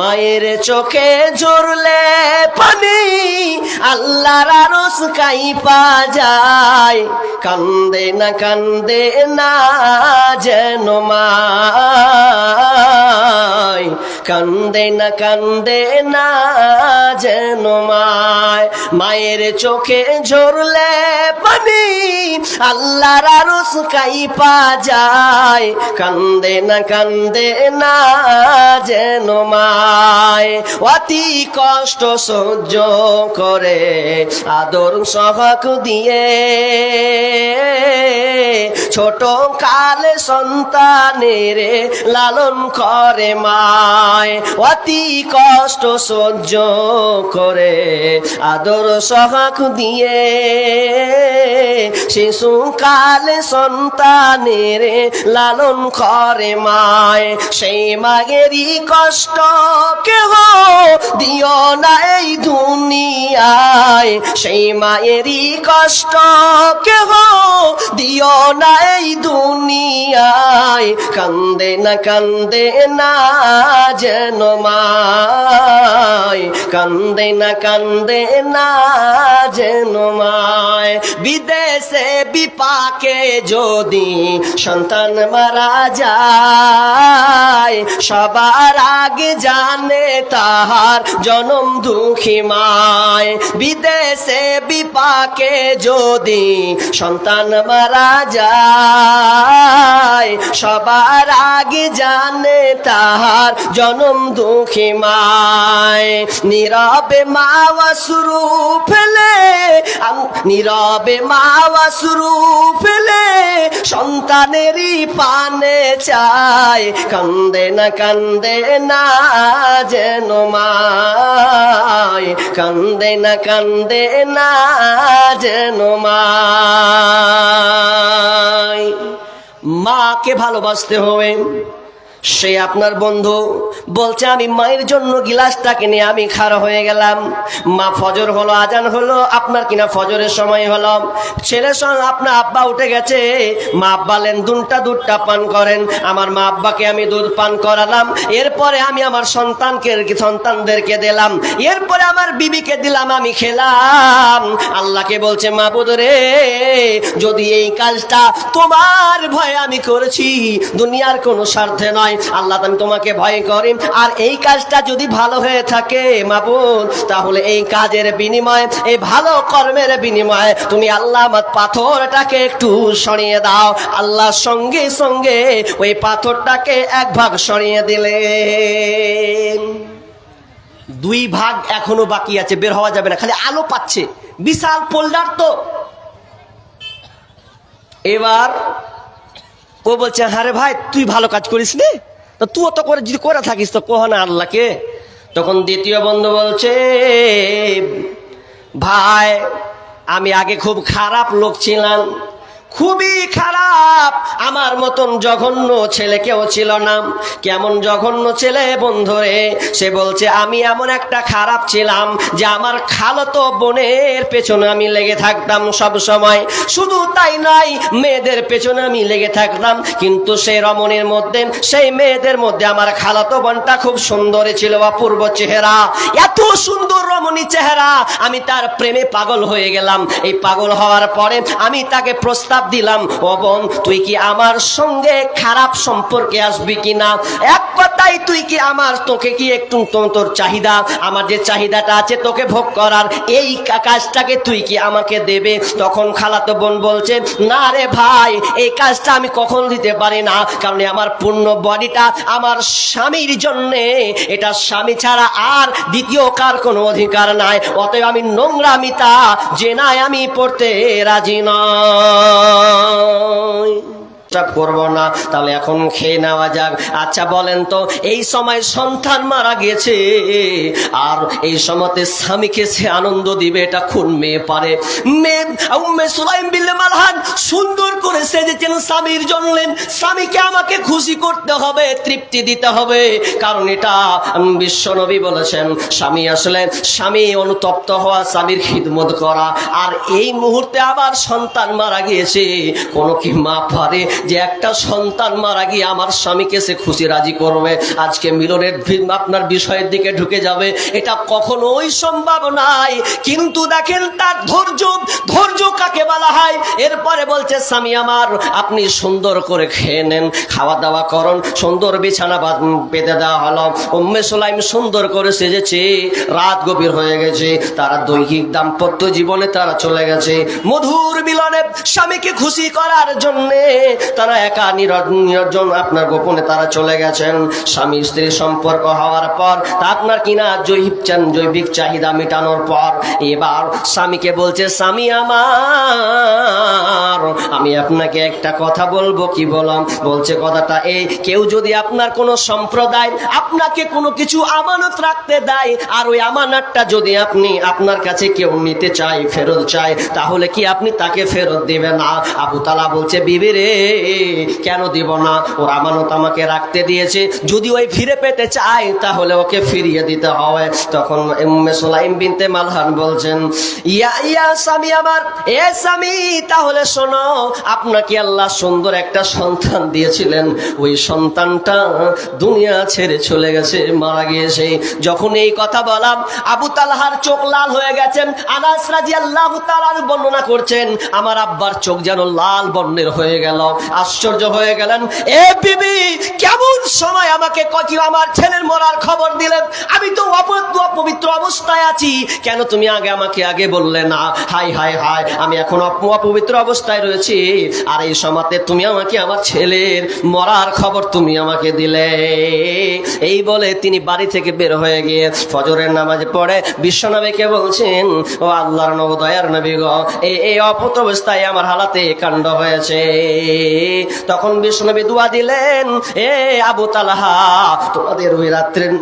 মায়ের চোখে ঝরলে পানি, আল্লাহর আরস কাইপা যায়। কান্দে না কান্দে না যেন মায়। কান্দে না কান্দে না যেন মায়। মায়ের চোখে ঝরলে পানি, আল্লাহর আরস কাইপা যায়। কান্দে না কান্দে না যেন অতি কষ্ট সহ্য করে আদর সহক দিয়ে। ছোট কালে সন্তানের লালন করে মায়। অতি কষ্ট সহ্য করে আদর সহক দিয়ে। শিশু কালে সন্তানের লালন করে মায়। সেই মাগেরই কষ্ট কেহ দিও না এই দুনিয়ায়। সেই মায়েরই কষ্ট কেহ দিও না এই দুনিয়ায়। কান্দে না কান্দে না যেন মায়। কান্দে না কান্দে না যেন মায়। বিদেশে বিপাকে যদি সন্তান মারা যায়, সবার আগে জানে তাহার জনম দুঃখী মায়। বিদেশে বিপাকে যদি সন্তান মারা যায়, সবার আগে জানে তাহার জনম দুঃখী মায়। নীরবে মাওয়া শুরু ফেলে নীরবে মাওয়া শুরু ফেলে, সন্তানেরই পানে চায়। কান্দে না কান্দে না যেন মায় কান্দে না কান্দে না যেন মায় মাকে ভালোবাসতে হবে। সে আপনার বন্ধু। বলছে, আমি মায়ের জন্য গিলাসটাকে নিয়ে আমি খাড়া হয়ে গেলাম। মা ফজর হলো, আজান হলো, আপনার কিনা ফজরের সময় হলো। ছেলের সঙ্গে আপনার আব্বা উঠে গেছে। মা আব্বালেন দুধটা দুধটা পান করেন। আমার মা আব্বাকে আমি দুধ পান করালাম। এরপরে আমি আমার সন্তানকে, সন্তানদেরকে দিলাম। এরপরে আমার বিবিকে দিলাম, আমি খেলাম। আল্লাহকে বলছে মা রে, যদি এই কাজটা তোমার ভয়ে আমি করেছি, দুনিয়ার কোনো স্বার্থে নয়। আল্লাহ আমি তোমাকে ভয় করি আর এই কাজটা যদি ভালো হয়ে থাকে মাবুদ তাহলে এই কাজের বিনিময়ে, এই ভালো কর্মের বিনিময়ে তুমি আল্লাহ পাথরটাকে একটু সরিয়ে দাও। আল্লাহ সঙ্গে সঙ্গে ওই পাথরটাকে এক ভাগ সরিয়ে দিলেন। দুই ভাগ এখনও বাকি আছে, বের হওয়া যাবে না, খালি আলো পাচ্ছে। বিশাল পোল্ডার তো। এবার ও বলছে, আরে ভাই, তুই ভালো কাজ করিস নি তো তুই অত করে যদি করে থাকিস, তো কহ না আল্লাহকে? তখন দ্বিতীয় বন্ধু বলছে, ভাই, আমি আগে খুব খারাপ লোক ছিলাম। খুবই খারাপ। আমার মতন জঘন্য ছেলে কেউ ছিল না। কেমন জঘন্য ছেলে বন্ধুরে? সে বলছে, আমি এমন একটা খারাপ ছিলাম যে আমার খালতো বোনের পেছনে আমি লেগে থাকতাম সব সময়। শুধু তাই নয়, মেয়েদের পেছনে আমি লেগে থাকতাম। কিন্তু সেই রমণের মধ্যে, সেই মেয়েদের মধ্যে আমার খালাতো বোনটা খুব সুন্দর ছিল, অপূর্ব চেহারা। এত সুন্দর রমণী চেহারা। আমি তার প্রেমে পাগল হয়ে গেলাম। এই পাগল হওয়ার পরে আমি তাকে প্রস্তাব দিলাম, ও বোন, তুই কি আমার সঙ্গে খারাপ সম্পর্কে আসবি কিনা? এক কথাই তুই কি আমার, তোকে কি একটু তোর চাহিদা, আমার যে চাহিদাটা আছে তোকে ভোগ করার, এই কাজটাকে তুই কি আমাকে দেবে? তখন খালাতো বোন বলছে, না রে ভাই, এই কাজটা আমি কখন দিতে পারি না, কারণ আমার পূর্ণ বডিটা আমার স্বামীর জন্যে। এটা স্বামী ছাড়া আর দ্বিতীয় কার কোনো অধিকার নাই, অতএব আমি নোংরামিতা যে নাই আমি পড়তে রাজি নয়। নয় চাপ করব না, তাহলে এখন খেয়ে নেওয়া যাক। আচ্ছা বলেন তো, এই সময় সন্তান মারা গেছে, আর এই সময়তে স্বামীকে সে আনন্দ দিবে, এটা কোন মেয়ে পারে? মেয়ে উম্মে সুলাইম বিল্লে মালহান সুন্দর করে সেজেছেন স্বামীর জন্য। স্বামীকে আমাকে খুশি করতে হবে, তৃপ্তি দিতে হবে, কারণ এটা বিশ্বনবী বলেছেন, স্বামী আসলে স্বামী অনুতপ্ত হওয়া, স্বামীর খিদমত করা। আর এই মুহূর্তে আবার সন্তান মারা গিয়েছে, কোনো কি মা পারে? যে একটা সন্তান মারা গিয়ে আমার স্বামীকে সে খুশি রাজি করবে, আজকে মিলনের আপনার বিষয়ের দিকে ঢুকে যাবে, এটা কখনোই সম্ভব নাই। কিন্তু দেখেন তার ধৈর্য ধৈর্য কাকে বলা হয়? এরপরে বলছে, স্বামী আমার, আপনি সুন্দর করে খেয়ে নেন খাওয়া দাওয়া করুন, সুন্দর বিছানা পেতে দেওয়া হলো। উম্মে সোলাইম সুন্দর করে সেজেছে, রাত গভীর হয়ে গেছে, তারা দৈহিক দাম্পত্য জীবনে তারা চলে গেছে। মধুর মিলনে স্বামীকে খুশি করার জন্যে তারা একা নির- নিরজন আপনার গোপনে তারা চলে গেছেন। স্বামী স্ত্রীর সম্পর্ক হওয়ার পর তা আপনার কিনা চান- জৈবিক চাহিদা মেটানোর পর। এবার স্বামীকে বলছে, স্বামী আমার, আমি আপনাকে একটা কথা বলব, কি বললাম? বলছে, কথাটা এই, কেউ যদি আপনার কোনো সম্প্রদায় আপনাকে কোনো কিছু আমানত রাখতে দেয়, আর ওই আমানতটা যদি আপনি আপনার কাছে কেউ নিতে চায়, ফেরত চায়, তাহলে কি আপনি তাকে ফেরত দিবেন না? আবু তালা বলছে, বিবি রে কেন দিব না? ওর আমানত আমাকে রাখতে দিয়েছে। যদি ওই ফিরে পেতে চায়, তাহলে ওকে ফিরিয়ে দিতে হবে। তখন উম্মে সুলাইম বিনতে মালহান বলছেন, ইয়া ইয়া স্বামী আমার, এ স্বামী, তাহলে শোনো, আপনাকে আল্লাহ সুন্দর একটা সন্তান দিয়েছিলেন। ওই সন্তানটা দুনিয়া ছেড়ে চলে গেছে, মারা গিয়েছে। যখন এই কথা বলাম আবু তালহার চোখ লাল হয়ে গেছেন। আনাস রাজি আল্লাহ তালার বর্ণনা করছেন, আমার আব্বার চোখ যেন লাল বর্ণের হয়ে গেল। আশ্চর্য হয়ে গেলেন, এ বিবি, কেমন সময় আমাকে কচি আমার ছেলের মরার খবর দিলেন? আমি তো অপবিত্র অপবিত্র অবস্থায় আছি। কেন তুমি আগে আমাকে আগে বললে না? হাই হাই হাই, আমি এখন অপবিত্র অবস্থায় রয়েছি। আর এই সমাতে তুমি আমাকে আমার ছেলের মরার খবর তুমি আমাকে দিলে। এই বলে তিনি বাড়ি থেকে বের হয়ে গিয়ে ফজরের নামাজ পড়ে বিশ্বনবীকে বলছেন, ও আল্লাহর নবদয়ার নবী গো এই অপত অবস্থায় আমার হালাতে কাণ্ড হয়েছে। তখন বিশ্বনবী দোয়া দিলেন, এ আবু তালাহা, তোমাদের ওই রাত্রের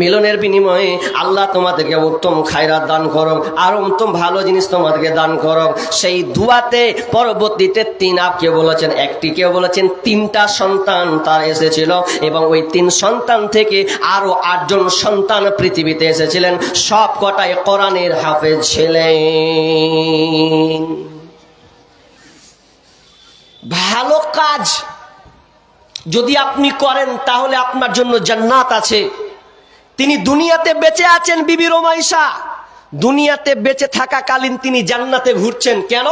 মিলনের বিনিময়ে আল্লাহ তোমাদেরকে উত্তম খায়রাত দান করো আর উত্তম ভালো জিনিস তোমাদেরকে দান করো সেই দুয়াতে পরবর্তীতে তিন আপকে বলেছেন, একটি কেউ বলেছেন, তিনটা সন্তান তার এসেছিল এবং ওই তিন সন্তান থেকে আরও আটজন সন্তান পৃথিবীতে এসেছিলেন। সব কটাই কোরআনের হাফেজ ছিলেন। ভালো কাজ যদি আপনি করেন, তাহলে আপনার জন্য জান্নাত আছে। তিনি দুনিয়াতে বেঁচে আছেন, বিবি রোমাইশা। দুনিয়াতে বেঁচে থাকাকালীন তিনি জান্নাতে ঘুরছেন। কেন?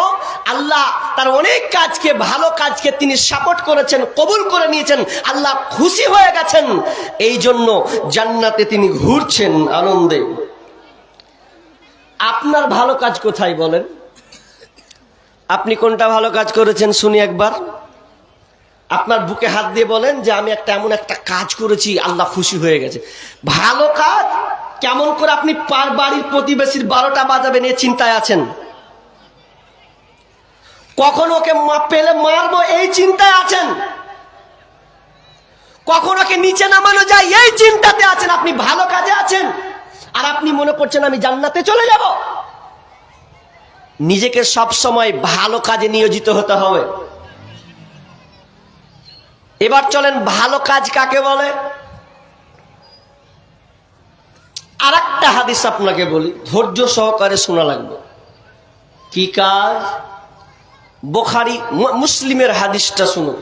আল্লাহ তার অনেক কাজকে, ভালো কাজকে তিনি সাপোর্ট করেছেন, কবুল করে নিয়েছেন। আল্লাহ খুশি হয়ে গেছেন। এই জন্য জান্নাতে তিনি ঘুরছেন আনন্দে। আপনার ভালো কাজ কোথায় বলেন? আপনি কোনটা ভালো কাজ করেছেন শুনি একবার। আপনার বুকে হাত দিয়ে বলেন যে আমি একটা এমন একটা কাজ করেছি, আল্লাহ খুশি হয়ে গেছে। ভালো কাজ? কেমন করে আপনি পার বাড়ির প্রতিবেশীর বারোটা বাজাবেন এ চিন্তায় আছেন? কখন ওকে পেলে মারবো এই চিন্তায় আছেন? কখন ওকে নিচে নামানো যায় এই চিন্তাতে আছেন? আপনি ভালো কাজে আছেন? আর আপনি মনে করছেন আমি জান্নাতে চলে যাব? নিজেকে সব সময় ভালো কাজে নিয়োজিত হতে হবে। এবার চলেন ভালো কাজ কাকে বলে? আর একটা হাদিস আপনাকে বলি, ধৈর্য সহকারে শোনা লাগবে। কি কাজ? বোখারি মুসলিমের হাদিসটা শুনুন।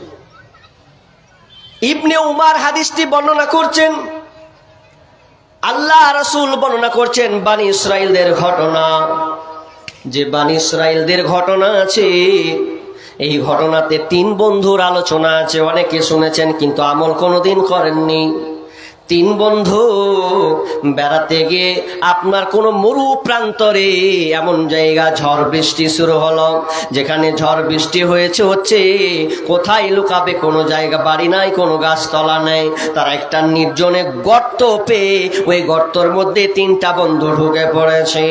ইবনে উমার হাদিসটি বর্ণনা করছেন, আল্লাহ রসুল বর্ণনা করছেন, বানি ইসরায়েলদের ঘটনা। যে বাণী ইসরায়েলদের ঘটনা আছে, এই ঘটনাতে তিন বন্ধুর আলোচনা আছে, অনেকে শুনেছেন, কিন্তু আমল কোনোদিন করেননি। তিন বন্ধু, বেড়াতে গিয়ে আপনার কোনো মরু প্রান্তরে এমন জায়গা ঝড় বৃষ্টি শুরু হলো, যেখানে ঝড় বৃষ্টি হয়েছে হচ্ছে, কোথায় লুকাবে কোনো জায়গা, বাড়ি নাই, কোনো গাছতলা নেই, তারা একটা নির্জনে গর্ত পেয়ে ওই গর্তর মধ্যে তিনটা বন্ধু ঢুকে পড়েছে।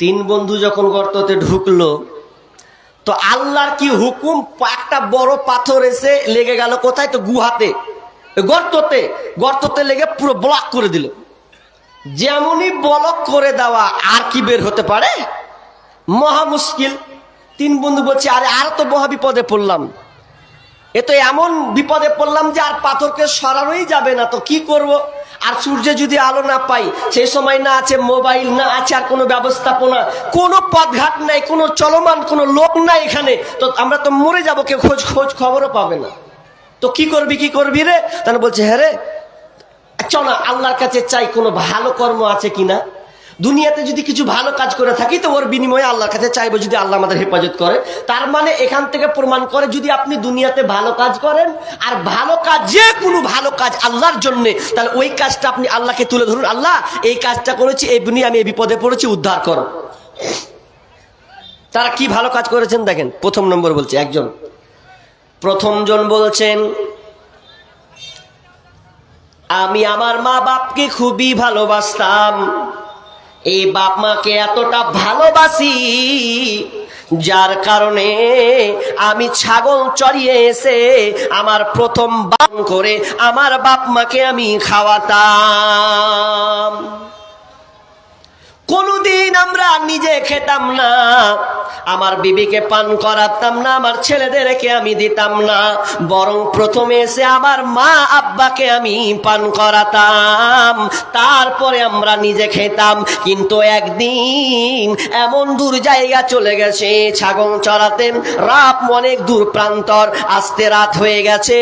তিন বন্ধু যখন গর্ততে ঢুকলো, তো আল্লাহর কি হুকুম? একটা বড় পাথর এসে লেগে গেল কোথায়? তো গুহাতে। গর্ততে গর্ততে লেগে পুরো ব্লক করে দিল। যেমনই ব্লক করে দেওয়া আর কি বের হতে পারে? মহা মুশকিল। তিন বন্ধু বলছে, আরে, আর তো মহা বিপদে পড়লাম। এ তো এমন বিপদে পড়লাম যে আর পাথরকে সরানোই যাবে না, তো কি করব? আর সূর্যে যদি আলো না পাই সেই সময় না আছে মোবাইল, না আছে আর কোনো ব্যবস্থাপনা, কোনো পথঘাট নাই, কোনো চলমান, কোনো লোক নাই এখানে, তো আমরা তো মরে যাব, কেউ খোঁজ খোঁজ খবরও পাবে না। তো কি করবি কি করবি রে? তাহলে বলছে হ্যাঁ রে, চল না আল্লাহর কাছে চাই কোনো ভালো কর্ম আছে কিনা। দুনিয়াতে যদি কিছু ভালো কাজ করে থাকি, তো ওর বিনিময়ে আল্লাহর কাছে চাইব যদি আল্লাহ আমাদের হেফাজত করে। তার মানে এখান থেকে প্রমাণ করে যদি আপনি দুনিয়াতে ভালো কাজ করেন, আর ভালো কাজ, যে কোনো ভালো কাজ আল্লাহর জন্য, তাহলে ওই কাজটা আপনি আল্লাহকে তুলে ধরুন। আল্লাহ, এই কাজটা করেছি, এই দুনিয়া আমি এই বিপদে পড়েছি, উদ্ধার করো। তারা কি ভালো কাজ করেছেন দেখেন, প্রথম নম্বর বলছে একজন। প্রথম জন বলছেন, আমি আমার মা বাপকে খুবই ভালোবাসতাম। এই বাপ মাকে এতটা ভালোবাসি, যার কারণে আমি ছাগল চড়িয়ে এসে আমার প্রথম বান করে আমার বাপ মাকে আমি খাওয়াতাম। নিজে খেতাম না। আমার বিবিকে পান করাতাম না, আমার ছেলেদেরকে আমি দিতাম না। বরং প্রথমে এসে আমার মা আব্বাকে আমি পান করাতাম। তারপরে আমরা নিজে খেতাম। কিন্তু একদিন এমন দূর জায়গা চলে গেছে, ছাগল চড়াতেন, রাত অনেক দূর প্রান্তর, আসতে রাত হয়ে গেছে।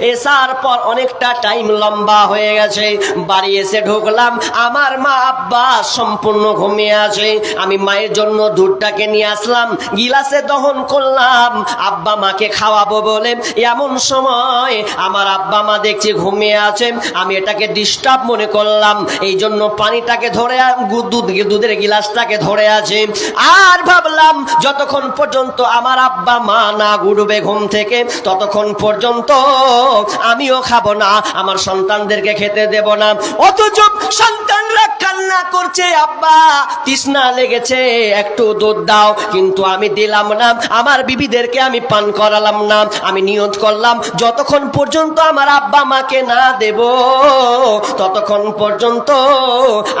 এসার পর অনেকটা টাইম লম্বা হয়ে গেছে। বাড়ি এসে ঢুকলাম, আমার মা আব্বা সম্পূর্ণ ঘুমিয়ে আছে। আমি মায়ের জন্য দুধটাকে নিয়ে আসলাম, গিলাসে দহন করলাম। আব্বা মাকে খাওয়াবো বলে এমন সময় আমার আব্বা মা দেখছি ঘুমিয়ে আছে। আমি এটাকে ডিস্টার্ব মনে করলাম। এই জন্য পানিটাকে ধরে দুধ দুধের গিলাসটাকে ধরে আছে। আর ভাবলাম, যতক্ষণ পর্যন্ত আমার আব্বা মা না গুড়বে ঘুম থেকে, ততক্ষণ পর্যন্ত আমিও খাব না। আমার সন্তানদেরকে খেতে দেব না। অথচ সন্তানরা কান্না করছে, আব্বা। তৃষ্ণা লেগেছে, একটু দুধ দাও, কিন্তু আমি দিলাম না। আমার বিবিদেরকে আমি পান করালাম না, আমি নিয়ত করলাম, যতক্ষণ পর্যন্ত আমার আব্বা মাকে না দেব, ততক্ষণ পর্যন্ত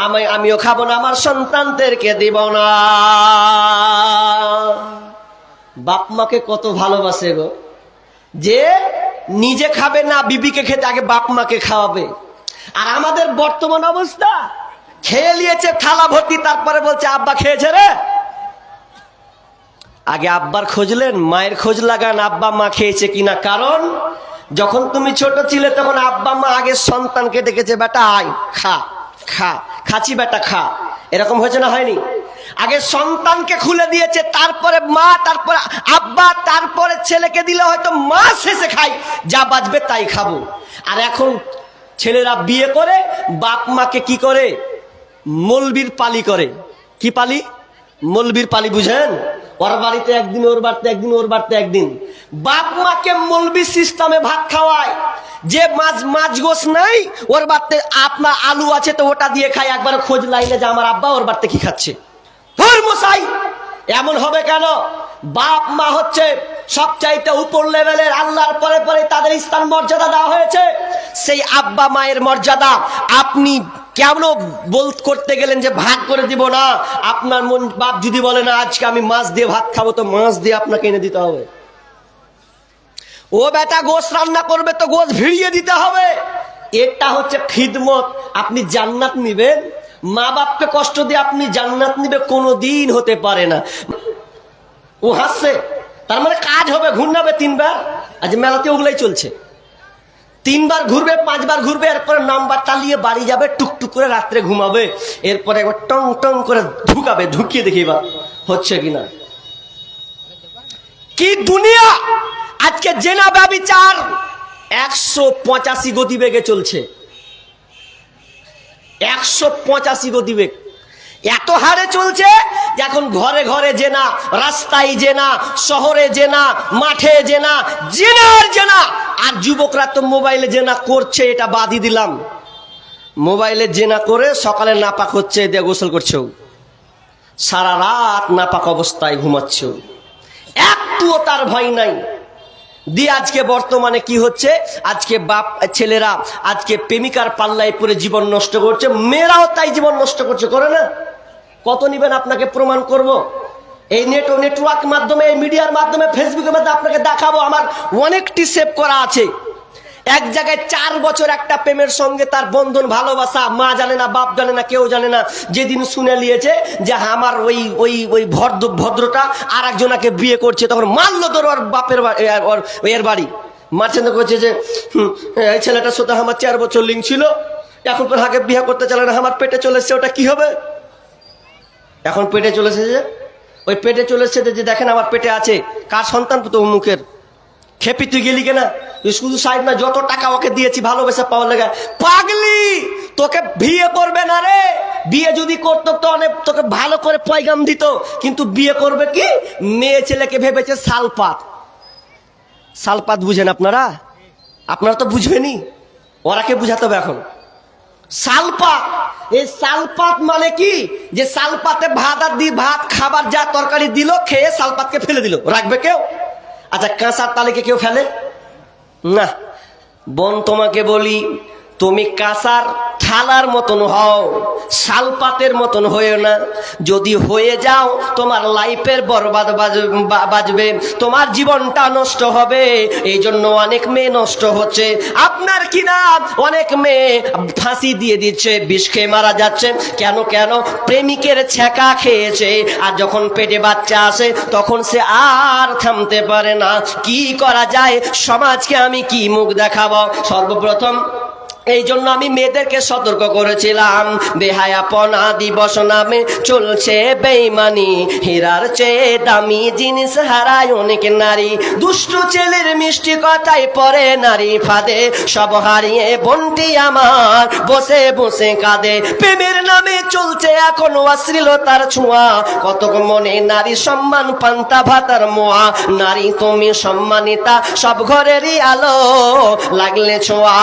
আমি আমিও খাব না, আমার সন্তানদেরকে দিব না। বাপ মাকে কত ভালোবাসে গো। যে নিজে খাবে না, বিবিকে খেতে আগে বাপ মাকে খাওয়াবে। আর আমাদের বর্তমান অবস্থা খেয়ে নিয়েছে, থালা ভর্তি, তারপরে বলছে, আব্বা খেয়েছে রে। আগে আব্বার খুঁজলেন, মায়ের খোঁজ লাগান, আব্বা মা খেয়েছে কিনা। কারণ, যখন তুমি ছোট ছিলে, তখন আব্বা মা আগে সন্তানকে ডেকেছে, বেটা, আয়, খা খা, খাচি বেটা, খা। এরকম হয়েছে না হয়নি? আগে সন্তানকে খুলে দিয়েছে, তারপরে মা, তারপরে আব্বা, তারপরে ছেলেকে দিলে হয়তো মা শেষে খাই যা বাজবে তাই খাব। আর এখন ছেলেরা বিয়ে করে, বাপ মাকে কি করে? মলবির পালি করে। কি পালি? মলবির পালি বুঝেন? ওর বাড়িতে একদিন, ওর বাড়িতে একদিন, ওর বাড়িতে একদিন। বাপ মাকে মলবি সিস্টেমে ভাত খাওয়ায়। যে মাছ মাছ গোস নাই, ওর বাড়িতে আপনার আলু আছে তো ওটা দিয়ে খাই একবার খোঁজ লাইনে যে আমার আব্বা ওর বাড়িতে কি খাচ্ছে। এমন হবে কেন? বাপ মা হচ্ছে সবচাইতে উপর লেভেলের আল্লাহর পরে পরে তাদের স্থান মর্যাদা দেওয়া হয়েছে। সেই আব্বা মায়ের মর্যাদা আপনি কেমন বল করতে গেলেন যে ভাগ করে দিব না? আপনার মন, বাপ যদি বলে না, আজকে আমি মাছ দিয়ে ভাত খাব, তো মাছ দিয়ে আপনাকে এনে দিতে হবে। ও বেটা গোস রান্না করবে, তো গোস ভিড়িয়ে দিতে হবে। এটা হচ্ছে খিদমত। আপনি জান্নাত নিবেন? মা বাপকে কষ্ট দিয়ে আপনি জান্নাত নিবে কোনো দিন হতে পারে না। ও হাসছে। তার মানে কাজ হবে ঘূর্ণাবে তিনবার। আজ মেলাতে ওগুলাই চলছে। তিনবার ঘুরবে, পাঁচবার ঘুরবে, এরপরে নাম্বার চালিয়ে বাড়ি যাবে, টুকটুক করে রাত্রে ঘুমাবে, এরপরে একবার টং টং করে ঢুকাবে, ঢুকিয়ে দেখি এবার হচ্ছে কিনা। কি দুনিয়া! আজকে জেনা ব্যবিচার! একশো পঁচাশি গতিবেগে চলছে। একশো পঁচাশি গতিবেগ। এত হারে চলছে এখন ঘরে ঘরে জেনা, রাস্তায় জেনা, শহরে জেনা, মাঠে জেনা জেনা! আর যুবকরা তো মোবাইলে জেনা করছে, এটা বাদই দিলাম। মোবাইলে জেনা করে সকালে নাপাক হচ্ছে দিয়ে গোসল করছেও সারা রাত নাপাক অবস্থায় ঘুমাচ্ছেও একটুও তার ভয় নাই। দিয়ে আজকে বর্তমানে কি হচ্ছে? আজকে বাপ, ছেলেরা আজকে প্রেমিকার পাল্লায় পরে জীবন নষ্ট করছে, মেয়েরাও তাই জীবন নষ্ট করছে, করে না? কত নিবেন আপনাকে প্রমাণ করব। এই নেট ও নেটওয়ার্ক মাধ্যমে, এই মিডিয়ার মাধ্যমে ফেসবুকের মাধ্যমে আপনাকে দেখাবো আমার অনেকটি সেভ করা আছে। এক জায়গায় চার বছর একটা প্রেমের সঙ্গে তার বন্ধন ভালোবাসা, মা জানে না, বাপ জানে না, কেউ জানে না, যেদিন শুনে নিয়েছে যে আমার ওই ওই ওই ভদ্র, ভদ্রটা আর একজনাকে বিয়ে করছে, তখন মারলো তোর ওর বাপের এর বাড়ি। মারছেন করছে যে এই ছেলেটার সাথে আমার চার বছর লিঙ্ক ছিল, এখন তোর হাকে বিয়ে করতে চলে না, আমার পেটে চলে এসছে, ওটা কি হবে? এখন পেটে চলে এসেছে ওই পেটে চলে এসেছে যে দেখেন আমার পেটে আছে। কার সন্তান তো মুখের খেপি তুই গেলি কেনা? শুধু সাইড না, যত টাকা ওকে দিয়েছি, ভালোবেসে পাওয়ার লেগে। পাগলি! তোকে বিয়ে করবে না রে। বিয়ে যদি করতো, তো অনেক তোকে ভালো করে পয়গাম দিত। কিন্তু বিয়ে করবে কি? মেয়ে ছেলেকে ভেবেছে সালপাত সালপাত বুঝেন আপনারা? আপনারা তো বুঝবেনই। ওরাকে বুঝাতে হবে এখন? সালপাত এই সালপাত মানে কি? যে সালপাতে ভাত আর দি ভাত, খাবার যা তরকারি দিল, খেয়ে সালপাতকে ফেলে দিল। রাখবে কেউ? আচ্ছা কাঁচার তালিকে কেউ ফেলে? না। বোন, তোমাকে বলি তুমি কাঁসার থালার মতন হও, শালপাতের মতন হয়েও না। যদি হয়ে যাও, তোমার লাইফের বরবাদ বাজবে, তোমার জীবনটা নষ্ট হবে এই জন্য অনেক মেয়ে নষ্ট হচ্ছে। আপনার কি না? অনেক মেয়ে ফাঁসি দিয়ে দিচ্ছে, বিষ খেয়ে মারা যাচ্ছে। কেন কেন? প্রেমিকের ছেঁকা খেয়েছে, আর যখন পেটে বাচ্চা আসে, তখন সে আর থামতে পারে না। কি করা যায়? সমাজকে আমি কি মুখ দেখাবো? সর্বপ্রথম এই জন্য আমি মেয়েদেরকে সতর্ক করেছিলাম। বেহায়াপনা দিবস নামে চলছে বেইমানি। হীরার চেয়ে দামি জিনিস হারায় অনেক নারী। দুষ্ট ছেলের মিষ্টি কথাই পরে নারী ফাঁদে। সব হারিয়ে বন্টি আমার, বসে বসে কাঁদে। প্রেমের নামে চলছে এখন অশ্লীলতার ছোঁয়া। কতক মনে নারী সম্মান পান্তা ভাতার মোয়া। নারী তুমি সম্মানিতা, সব ঘরেরই আলো লাগলে ছোঁয়া।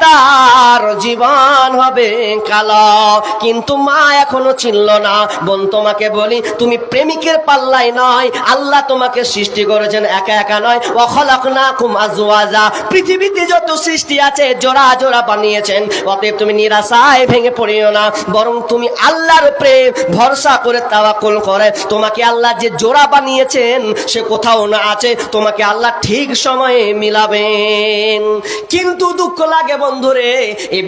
পঙ্কিলতার জীবন হবে কালো। কিন্তু মা এখনও চিনল না। বোন তোমাকে বলি, তুমি প্রেমিকের পাল্লাই নয়। আল্লাহ তোমাকে সৃষ্টি করেছেন, একা একা নয়। অখলক না কুম আজওয়াজা। পৃথিবীতে যত সৃষ্টি আছে, জোড়া জোড়া বানিয়েছেন। অতএব তুমি নিরাশায় ভেঙে পড়িও না। বরং তুমি আল্লাহর প্রেম, ভরসা করে তাওয়াক্কুল করে। তোমাকে আল্লাহ যে জোড়া বানিয়েছেন, সে কোথাও না আছে। তোমাকে আল্লাহ ঠিক সময়ে মিলাবেন। কিন্তু দুঃখ লাগে বন্ধুরে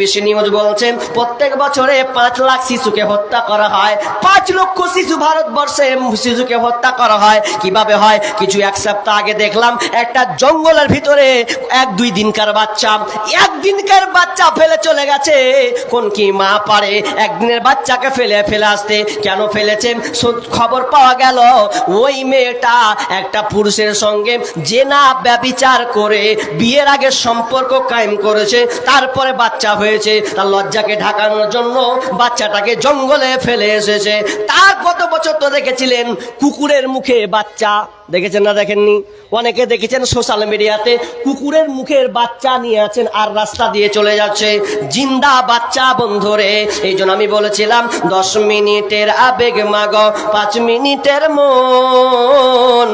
বেশি নিউজ বলছেন, প্রত্যেক বছরে পাঁচ লাখ শিশুকে হত্যা করা হয়। পাঁচ লক্ষ শিশু ভারতবর্ষে শিশুকে হত্যা করা হয়। কীভাবে হয়? কিছু এক সপ্তাহ আগে দেখলাম, একটা জঙ্গলের ভিতরে এক দুই দিনকার বাচ্চা একদিনকার বাচ্চা ফেলে চলে গেছে। কোন কি মা পারে? একদিনের বাচ্চাকে ফেলে ফেলে আসতে কেন ফেলেছে? খবর পাওয়া গেল, ওই মেয়েটা একটা পুরুষের সঙ্গে জেনা ব্যবিচার করে বিয়ের আগে সম্পর্ক কায়েম করেছে। তারপরে বাচ্চা হয়েছে, তার লজ্জাকে ঢাকানোর জন্য বাচ্চাটাকে জঙ্গলে ফেলে এসেছে। তার কত বছর তো দেখেছিলেন, কুকুরের মুখে বাচ্চা। দেখেছেন না, দেখেননি? অনেকে দেখেছেন সোশ্যাল মিডিয়াতে কুকুরের মুখের বাচ্চা নিয়ে আছেন আর রাস্তা দিয়ে চলে যাচ্ছে। জিন্দা বাচ্চা বন্ধুরে, এই জন্য আমি বলেছিলাম, দশ মিনিটের আবেগ মাগ, পাঁচ মিনিটের মন।